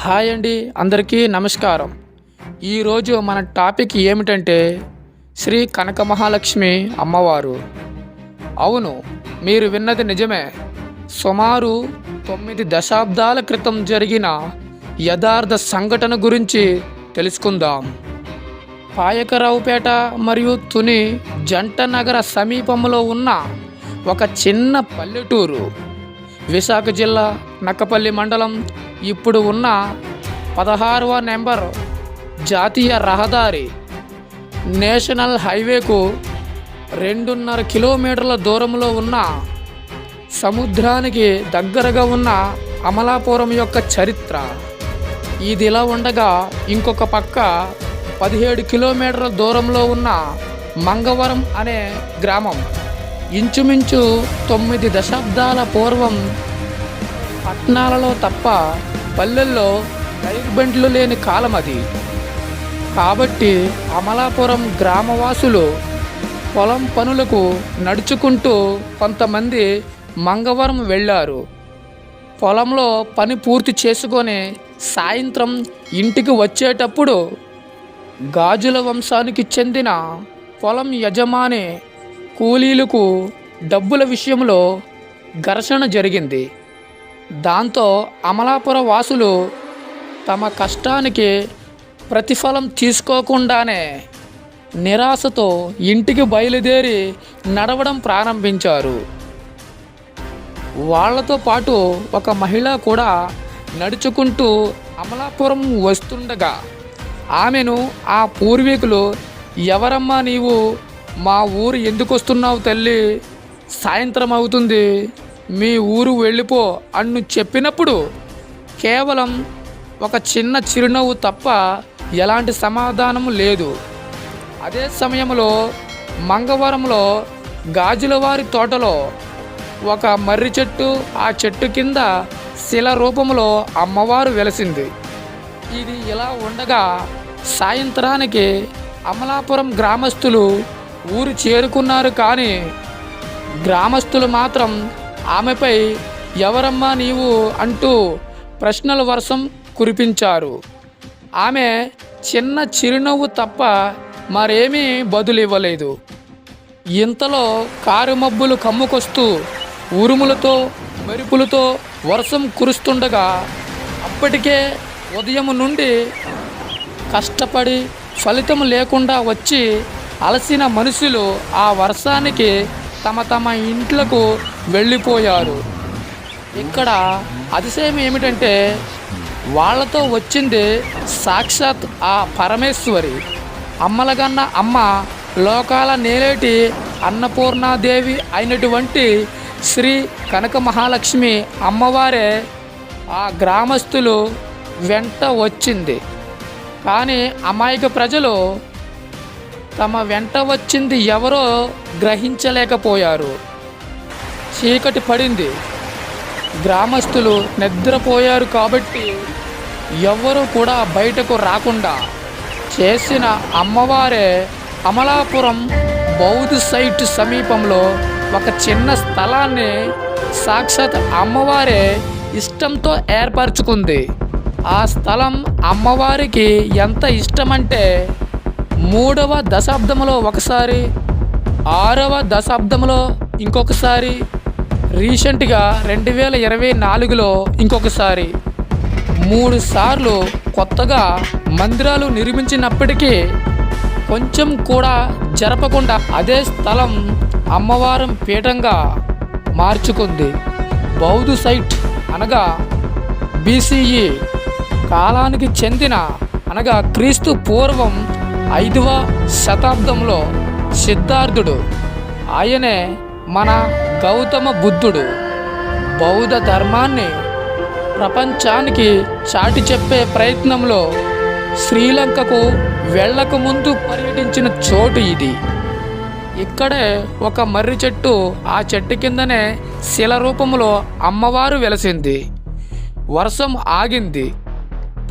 Hi అండి అందరికీ నమస్కారం. ఈరోజు మన టాపిక్ ఏమిటంటే శ్రీ కనక మహాలక్ష్మి అమ్మవారు. అవును మీరు విన్నది నిజమే. సుమారు తొమ్మిది దశాబ్దాల క్రితం జరిగిన యథార్థ సంఘటన గురించి తెలుసుకుందాం. పాయకరావుపేట మరియు తుని జంట నగర సమీపంలో ఉన్న ఒక చిన్న పల్లెటూరు. విశాఖ జిల్లా నక్కపల్లి మండలం. ఇప్పుడు ఉన్న పదహారవ నెంబర్ జాతీయ రహదారి నేషనల్ హైవేకు రెండున్నర కిలోమీటర్ల దూరంలో ఉన్న సముద్రానికి దగ్గరగా ఉన్న అమలాపురం యొక్క చరిత్ర. ఇది ఇలా ఉండగా ఇంకొక పక్క పదిహేడు కిలోమీటర్ల దూరంలో ఉన్న మంగవరం అనే గ్రామం. ఇంచుమించు తొమ్మిది దశాబ్దాల పూర్వం పట్టణాలలో తప్ప పల్లెల్లో రైలు బండ్లు లేని కాలం అది. కాబట్టి అమలాపురం గ్రామవాసులు పొలం పనులకు నడుచుకుంటూ కొంతమంది మంగవరం వెళ్ళారు. పొలంలో పని పూర్తి చేసుకొని సాయంత్రం ఇంటికి వచ్చేటప్పుడు గాజుల వంశానికి చెందిన పొలం యజమాని కూలీలకు డబ్బుల విషయంలో ఘర్షణ జరిగింది. దాంతో అమలాపుర వాసులు తమ కష్టానికి ప్రతిఫలం తీసుకోకుండానే నిరాశతో ఇంటికి బయలుదేరి నడవడం ప్రారంభించారు. వాళ్ళతో పాటు ఒక మహిళ కూడా నడుచుకుంటూ అమలాపురం వస్తుండగా ఆమెను ఆ పూర్వీకులు ఎవరమ్మా నీవు? మా ఊరు ఎందుకు వస్తున్నావు తల్లి? సాయంత్రం అవుతుంది. మీ ఊరు వెళ్ళిపో అన్ను చెప్పినప్పుడు కేవలం ఒక చిన్న చిరునవ్వు తప్ప ఎలాంటి సమాధానం లేదు. అదే సమయంలో మంగవరంలో గాజులవారి తోటలో ఒక మర్రి చెట్టు ఆ చెట్టు కింద శిల రూపంలో అమ్మవారు వెలసింది. ఇది ఇలా ఉండగా సాయంత్రానికి అమలాపురం గ్రామస్తులు ఊరు చేరుకున్నారు కానీ గ్రామస్తులు మాత్రం ఆమెపై ఎవరమ్మా నీవు అంటూ ప్రశ్నల వర్షం కురిపించారు. ఆమె చిన్న చిరునవ్వు తప్ప మరేమీ బదులివ్వలేదు. ఇంతలో కారు మబ్బులు కమ్ముకొస్తూ ఉరుములతో మెరుపులతో వర్షం కురుస్తుండగా అప్పటికే ఉదయం నుండి కష్టపడి ఫలితం లేకుండా వచ్చి అలసిన మనుషులు ఆ వర్షానికి తమ తమ ఇంట్లకు వెళ్ళిపోయారు. ఇక్కడ అతిశయం ఏమిటంటే వాళ్ళతో వచ్చింది సాక్షాత్ ఆ పరమేశ్వరి. అమ్మలగన్న అమ్మ లోకాల నేలేటి అన్నపూర్ణాదేవి అయినటువంటి శ్రీ కనక మహాలక్ష్మి అమ్మవారే ఆ గ్రామస్తులు వెంట వచ్చింది. కానీ అమాయక ప్రజలు తమ వెంట వచ్చింది ఎవరో గ్రహించలేకపోయారు. చీకటి పడింది. గ్రామస్తులు నిద్రపోయారు కాబట్టి ఎవ్వరూ కూడా బయటకు రాకుండా చేసిన అమ్మవారే అమలాపురం బౌద్ధ సైట్ సమీపంలో ఒక చిన్న స్థలాన్ని సాక్షాత్ అమ్మవారే ఇష్టంతో ఏర్పరచుకుంది. ఆ స్థలం అమ్మవారికి ఎంత ఇష్టమంటే మూడవ దశాబ్దంలో ఒకసారి ఆరవ దశాబ్దంలో ఇంకొకసారి రీసెంట్గా రెండు వేల ఇరవై నాలుగులో ఇంకొకసారి మూడు సార్లు కొత్తగా మందిరాలు నిర్మించినప్పటికీ కొంచెం కూడా జరపకుండా అదే స్థలం అమ్మవారం పీఠంగా మార్చుకుంది. బౌద్ధ సైట్ అనగా బీసీఈ కాలానికి చెందిన అనగా క్రీస్తు పూర్వం ఐదవ శతాబ్దంలో సిద్ధార్థుడు. ఆయనే మన గౌతమ బుద్ధుడు బౌద్ధ ధర్మాన్ని ప్రపంచానికి చాటి చెప్పే ప్రయత్నంలో శ్రీలంకకు వెళ్ళక ముందు పర్యటించిన చోటు ఇది. ఇక్కడే ఒక మర్రి చెట్టు ఆ చెట్టు కిందనే శిల రూపంలో అమ్మవారు వెలసింది. వర్షం ఆగింది.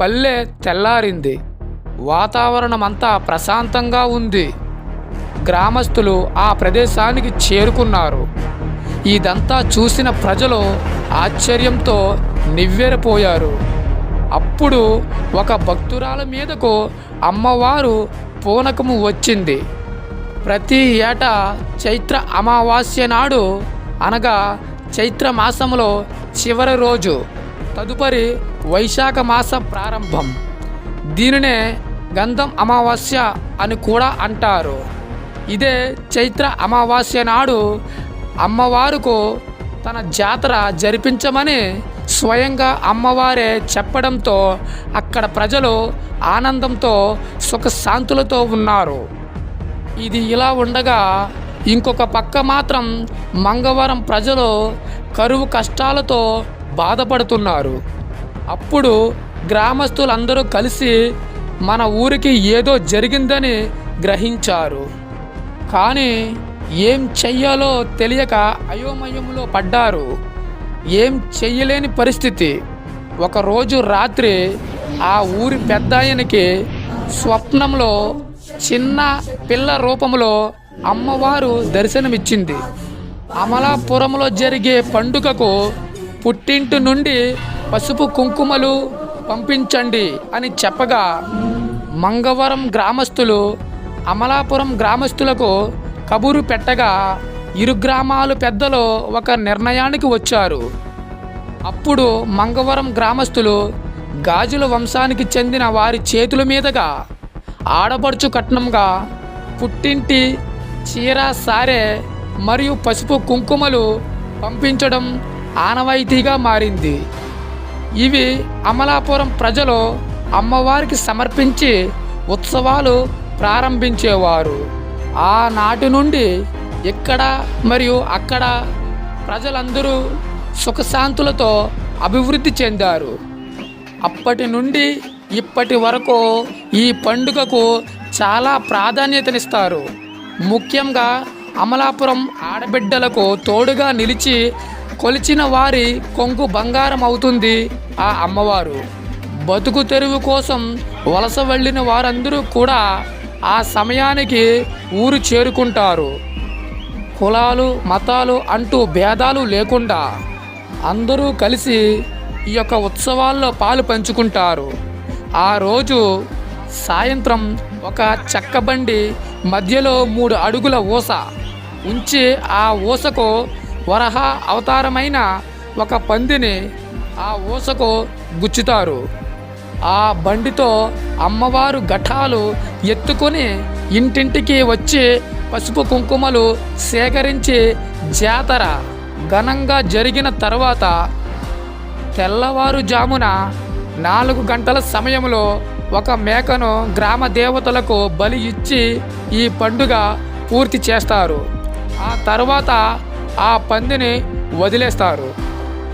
పల్లె తెల్లారింది. వాతావరణం అంతా ప్రశాంతంగా ఉంది. గ్రామస్తులు ఆ ప్రదేశానికి చేరుకున్నారు. ఇదంతా చూసిన ప్రజలు ఆశ్చర్యంతో నివ్వెరపోయారు. అప్పుడు ఒక భక్తురాల మీదకు అమ్మవారు పూనకము వచ్చింది. ప్రతి ఏటా చైత్ర అమావాస్య నాడు అనగా చైత్ర మాసంలో చివరి రోజు తదుపరి వైశాఖ మాస ప్రారంభం. దీనినే గంధం అమావాస్య అని కూడా అంటారు. ఇదే చైత్ర అమావాస్య నాడు అమ్మవారుకు తన జాతర జరిపించమని స్వయంగా అమ్మవారే చెప్పడంతో అక్కడ ప్రజలు ఆనందంతో సుఖశాంతులతో ఉన్నారు. ఇది ఇలా ఉండగా ఇంకొక పక్క మాత్రం మంగవరం ప్రజలు కరువు కష్టాలతో బాధపడుతున్నారు. అప్పుడు గ్రామస్తులందరూ కలిసి మన ఊరికి ఏదో జరిగిందని గ్రహించారు. కానీ ఏం చెయ్యాలో తెలియక అయోమయంలో పడ్డారు. ఏం చెయ్యలేని పరిస్థితి. ఒకరోజు రాత్రి ఆ ఊరి పెద్దాయనకి స్వప్నంలో చిన్న పిల్ల రూపంలో అమ్మవారు దర్శనమిచ్చింది. అమలాపురంలో జరిగే పండుగకు పుట్టింటి నుండి పసుపు కుంకుమలు పంపించండి అని చెప్పగా మంగవరం గ్రామస్తులు అమలాపురం గ్రామస్తులకు కబురు పెట్టగా ఇరు గ్రామాలు పెద్దలు ఒక నిర్ణయానికి వచ్చారు. అప్పుడు మంగవరం గ్రామస్తులు గాజుల వంశానికి చెందిన వారి చేతుల మీదుగా ఆడపడుచు కట్నంగా పుట్టింటి చీర సారె మరియు పసుపు కుంకుమలు పంపించడం ఆనవాయితీగా మారింది. ఇవి అమలాపురం ప్రజలు అమ్మవారికి సమర్పించి ఉత్సవాలు ప్రారంభించేవారు. ఆనాటి నుండి ఇక్కడ మరియు అక్కడ ప్రజలందరూ సుఖశాంతులతో అభివృద్ధి చెందారు. అప్పటి నుండి ఇప్పటి వరకు ఈ పండుగకు చాలా ప్రాధాన్యతనిస్తారు. ముఖ్యంగా అమలాపురం ఆడబిడ్డలకు తోడుగా నిలిచి కొలిచిన వారి కొంగు బంగారం అవుతుంది ఆ అమ్మవారు. బతుకు తెరువు కోసం వలస వెళ్ళిన వారందరూ కూడా ఆ సమయానికి ఊరు చేరుకుంటారు. కులాలు మతాలు అంటూ భేదాలు లేకుండా అందరూ కలిసి ఈ యొక్క ఉత్సవాల్లో పాలు పంచుకుంటారు. ఆ రోజు సాయంత్రం ఒక చెక్కబండి మధ్యలో మూడు అడుగుల ఊస ఉంచి ఆ ఊసకు వరహ అవతారమైన ఒక పందిని ఆ ఊసకు గుచ్చుతారు. ఆ బండితో అమ్మవారు ఘటాలు ఎత్తుకొని ఇంటింటికి వచ్చి పసుపు కుంకుమలు సేకరించి జాతర ఘనంగా జరిగిన తర్వాత తెల్లవారుజామున నాలుగు గంటల సమయంలో ఒక మేకను గ్రామ దేవతలకు బలి ఇచ్చి ఈ పండుగ పూర్తి చేస్తారు. ఆ తర్వాత ఆ పందిని వదిలేస్తారు.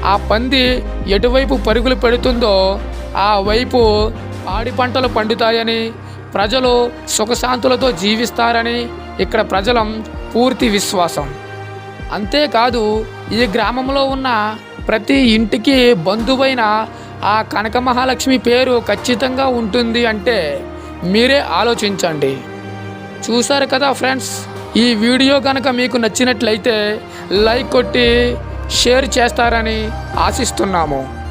ఆ పంది ఎటువైపు పరుగులు పెడుతుందో ఆ వైపు పాడి పంటలు పండుతాయని ప్రజలు సుఖశాంతులతో జీవిస్తారని ఇక్కడ ప్రజలం పూర్తి విశ్వాసం. అంతేకాదు ఈ గ్రామంలో ఉన్న ప్రతి ఇంటికి బంధువైన ఆ కనక మహాలక్ష్మి పేరు ఖచ్చితంగా ఉంటుంది అంటే మీరే ఆలోచించండి. చూసారు కదా ఫ్రెండ్స్ ఈ వీడియో కనుక మీకు నచ్చినట్లయితే లైక్ కొట్టి షేర్ చేస్తారని ఆశిస్తున్నాము.